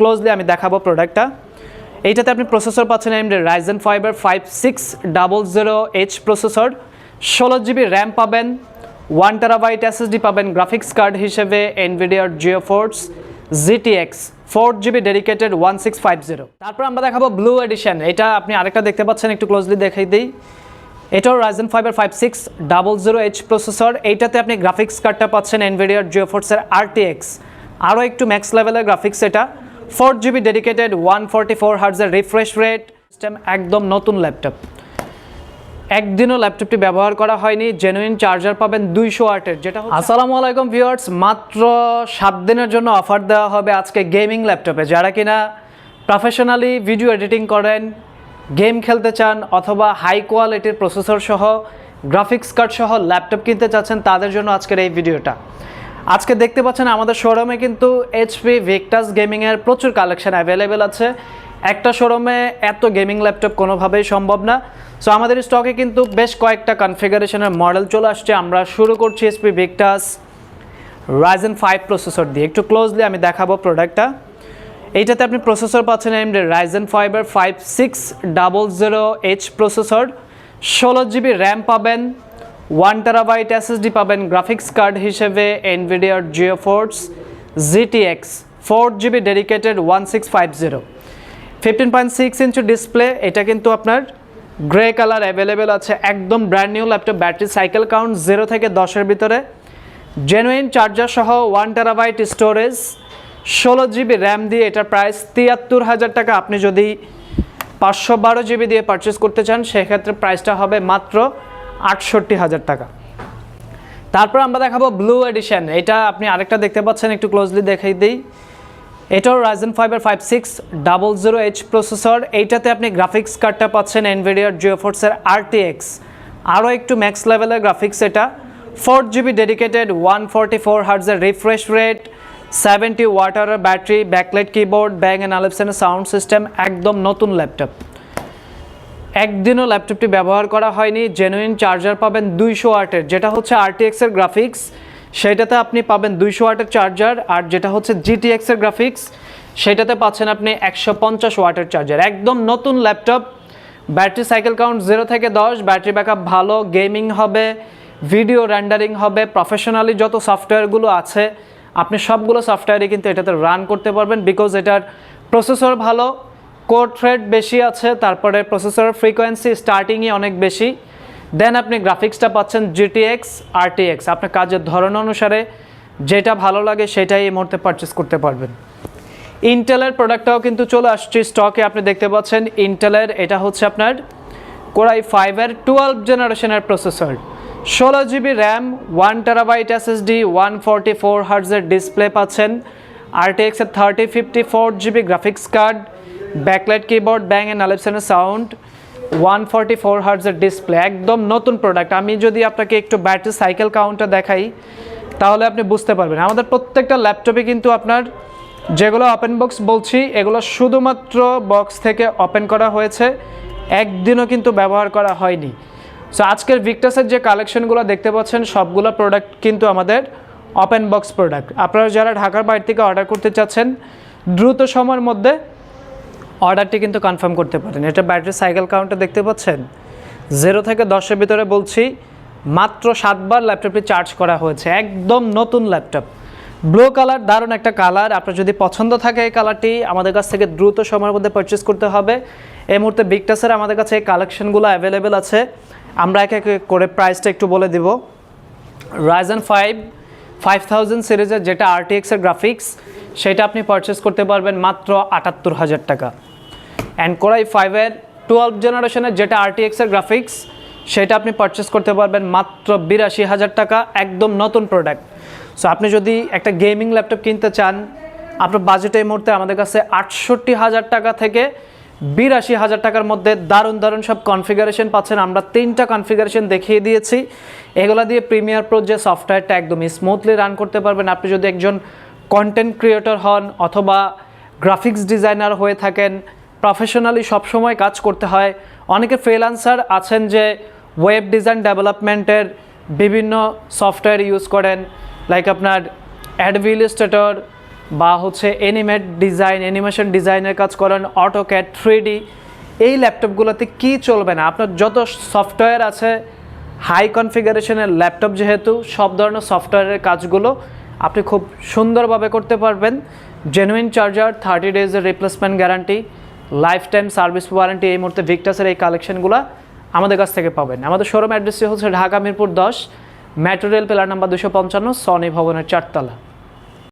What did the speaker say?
Closely আমি দেখাবো প্রোডাক্টটা এইটাতে আপনি প্রসেসর পাচ্ছেন AMD Ryzen five five six double zero H processor ষোলো জিবি র্যাম পাবেন ওয়ান টেরাবাইট এসএসডি পাবেন গ্রাফিক্স কার্ড হিসেবে এনভিডিয়ার GeForce GTX four GB dedicated one six five zero তারপর আমরা দেখাবো ব্লু এডিশন এটা আপনি আরেকটা দেখতে পাচ্ছেন, একটু ক্লোজলি দেখাই দিই। এটাও Ryzen five five six double zero H processor এইটাতে আপনি গ্রাফিক্স কার্ডটা পাচ্ছেন এনভিডিয়ার জিও ফোর্সের আরটিএক্স আরও একটু ম্যাক্স লেভেলের গ্রাফিক্স এটা। Four GB dedicated one forty four হার্জের refresh rate system একদম নতুন ল্যাপটপ একদিনও ল্যাপটপটি ব্যবহার করা হয়নি জেনুইন চার্জার পাবেন দুইশো আটের যেটা আসসালামু আলাইকুম ভিউয়ার্স মাত্র সাত দিনের জন্য অফার দেওয়া হবে আজকে গেমিং ল্যাপটপে যারা কিনা প্রফেশনালি ভিডিও এডিটিং করেন গেম খেলতে চান, অথবা হাই কোয়ালিটির প্রসেসর সহ গ্রাফিক্স কার্ড সহ ল্যাপটপ কিনতে চাচ্ছেন, তাদের জন্য আজকের এই ভিডিওটা আজকে দেখতে পাচ্ছেন আমাদের শোরুমে কিন্তু এইচপি ভিক্টাস গেমিংয়ের প্রচুর কালেকশন অ্যাভেলেবেল আছে। একটা শোরুমে এত গেমিং ল্যাপটপ কোনোভাবেই সম্ভব না। সো আমাদের স্টকে কিন্তু বেশ কয়েকটা কনফিগারেশনের মডেল চলে আসছে। আমরা শুরু করছি HP Victus Ryzen five processor দিয়ে। একটু ক্লোজলি আমি দেখাবো প্রোডাক্টটা এইটাতে আপনি প্রসেসর পাচ্ছেন AMD Ryzen five five six double zero H processor ষোলো জিবি র্যাম পাবেন। ওয়ান টেরাবাইট এসএসডি পাবেন গ্রাফিক্স কার্ড হিসেবে এনভিডিয়ার GeForce GTX four GB dedicated one six five zero fifteen point six inch display এটা কিন্তু আপনার grey colour available আছে, একদম brand new laptop battery cycle count zero থেকে দশের ভিতরে। জেনুইন চার্জার সহ ওয়ান টেরাবাইট স্টোরেজ ষোলো জিবি র্যাম দিয়ে এটার প্রাইস তিয়াত্তর হাজার টাকা। আপনি যদি পাঁচশো বারো জিবি দিয়ে পারচেস করতে চান, সেক্ষেত্রে প্রাইসটা হবে মাত্র আটষট্টি হাজার টাকা। তারপর আমরা দেখাবো ব্লু এডিশন এটা আপনি আরেকটা দেখতে পাচ্ছেন, একটু ক্লোজলি দেখাই দিই। এটাও Ryzen five five six double zero H processor এইটাতে আপনি গ্রাফিক্স কার্ডটা পাচ্ছেন এনভিডিয়ার জিও ফোর্সের আরটিএক্স আরও একটু ম্যাক্স লেভেলের গ্রাফিক্স এটা। Four GB dedicated one forty four হার্জের refresh rate seventy ওয়াটারের battery backlight keyboard Bang and আলিপসেনের sound system একদম নতুন ল্যাপটপ একদিনও ল্যাপটপটি ব্যবহার করা হয়নি। জেনুইন চার্জার পাবেন দুইশো ওয়াটের, যেটা হচ্ছে আরটিএক্স এর গ্রাফিক্স সেটাতে আপনি পাবেন দুইশো ওয়াটের চার্জার আর যেটা হচ্ছে জিটিএক্স এর গ্রাফিক্স সেটাতে পাচ্ছেন আপনি একশো পঞ্চাশ ওয়াটের চার্জার একদম নতুন laptop, battery cycle count zero থেকে দশ, ব্যাটারি ব্যাকআপ ভালো গেমিং হবে ভিডিও র্যান্ডারিং হবে প্রফেশনালি যত সফটওয়্যারগুলো আছে, আপনি সবগুলো সফটওয়্যারই কিন্তু এটাতে রান করতে পারবেন বিকজ এটার প্রসেসর ভালো কোড থ্রেড বেশি আছে, তারপরে প্রসেসরের ফ্রিকোয়েন্সি স্টার্টিংই অনেক বেশি। দেন আপনি গ্রাফিক্সটা পাচ্ছেন জিটিএক্স আরটিএক্স আপনার কাজের ধরন অনুসারে যেটা ভালো লাগে সেটাই এই মুহূর্তে পারচেস করতে পারবেন। ইন্টেলের প্রোডাক্টটাও কিন্তু চলে আসছে স্টকে আপনি দেখতে পাচ্ছেন ইন্টেলের এটা হচ্ছে আপনার কোরাই ফাইভের টুয়েলভ জেনারেশনের প্রসেসর ষোলো GB RAM one terabyte SSD one forty four হার্জের display পাচ্ছেন। আরটিএক্সের thirty fifty four GB graphics card backlight keyboard Bang and আলেপসনের sound one forty four হার্জের ডিসপ্লে একদম নতুন প্রোডাক্ট আমি যদি আপনাকে একটু ব্যাটারি সাইকেল কাউন্টটা দেখাই, তাহলে আপনি বুঝতে পারবেন। আমাদের প্রত্যেকটা ল্যাপটপে কিন্তু আপনার যেগুলো ওপেন বক্স বলছি, এগুলো শুধুমাত্র বক্স থেকে ওপেন করা হয়েছে। একদিনও কিন্তু ব্যবহার করা হয়নি। সো আজকের ভিক্টাসের যে কালেকশনগুলো দেখতে পাচ্ছেন, সবগুলো প্রোডাক্ট কিন্তু আমাদের ওপেন বক্স প্রোডাক্ট আপনারা যারা ঢাকার বাইরে থেকে অর্ডার করতে চাচ্ছেন, দ্রুত সময়ের মধ্যে অর্ডারটি কিন্তু কনফার্ম করতে পারেন। এটা ব্যাটারি সাইকেল কাউন্টে দেখতে পাচ্ছেন। জিরো থেকে দশের ভিতরে বলছি, মাত্র সাতবার ল্যাপটপটি চার্জ করা হয়েছে। একদম নতুন ল্যাপটপ। ব্লু কালার, দারুণ একটা কালার। আপনার যদি পছন্দ থাকে এই কালারটি, আমাদের কাছ থেকে দ্রুত সময়ের মধ্যে পারচেস করতে হবে। এই মুহূর্তে বিগটাসের আমাদের কাছে এই কালেকশনগুলো অ্যাভেলেবেল আছে। আমরা এক এক করে প্রাইসটা একটু বলে দিব। রাইজেন ফাইভ ফাইভ থাউজেন্ড সিরিজের যেটা আরটিএক্সের গ্রাফিক্স সেটা আপনি পারচেস করতে পারবেন মাত্র আটাত্তর হাজার টাকা। অ্যান্ড কোরাই ফাইভের টুয়েলভ জেনারেশনের যেটা আরটিএক্সের গ্রাফিক্স সেটা আপনি পারচেস করতে পারবেন মাত্র বিরাশি হাজার টাকা, একদম নতুন প্রোডাক্ট সো আপনি যদি একটা গেমিং ল্যাপটপ কিনতে চান, আপনার বাজেট এই মুহূর্তে আমাদের কাছে আটষট্টি হাজার টাকা থেকে বিরাশি হাজার টাকার মধ্যে দারুণ দারুণ সব কনফিগারেশন পাচ্ছেন। আমরা তিনটা কনফিগারেশন দেখিয়ে দিয়েছি। এগুলো দিয়ে প্রিমিয়ার প্রো যে সফটওয়্যারটা একদম স্মুথলি রান করতে পারবেন। আপনি যদি একজন কন্টেন্ট ক্রিয়েটর হন অথবা গ্রাফিক্স ডিজাইনার হয়ে থাকেন প্রফেশনালি সবসময় কাজ করতে হয়। অনেকে ফ্রিল্যান্সার আছেন যে ওয়েব ডিজাইন ডেভেলপমেন্টের বিভিন্ন সফটওয়্যার ইউজ করেন লাইক আপনার অ্যাডভিলিস্টেটর বা হচ্ছে অ্যানিমেট ডিজাইন অ্যানিমেশন ডিজাইনের কাজ করেন অটোক্যাট থ্রি এই ল্যাপটপগুলোতে কি চলবে না? আপনার যত সফটওয়্যার আছে হাই কনফিগারেশনের ল্যাপটপ যেহেতু, সব ধরনের সফটওয়্যারের কাজগুলো আপনি খুব সুন্দরভাবে করতে পারবেন। Genuine charger thirty ডেজের replacement guarantee life time service warranty এই মুহূর্তে ভিক্টাসের এই কালেকশনগুলো আমাদের কাছ থেকে পাবেন। আমাদের শোরুম অ্যাড্রেসটি হচ্ছে ঢাকা মিরপুর দশ মেট্রো রেল পিলার নাম্বার দুশো পঞ্চান্ন সনি ভবনের চারতলা।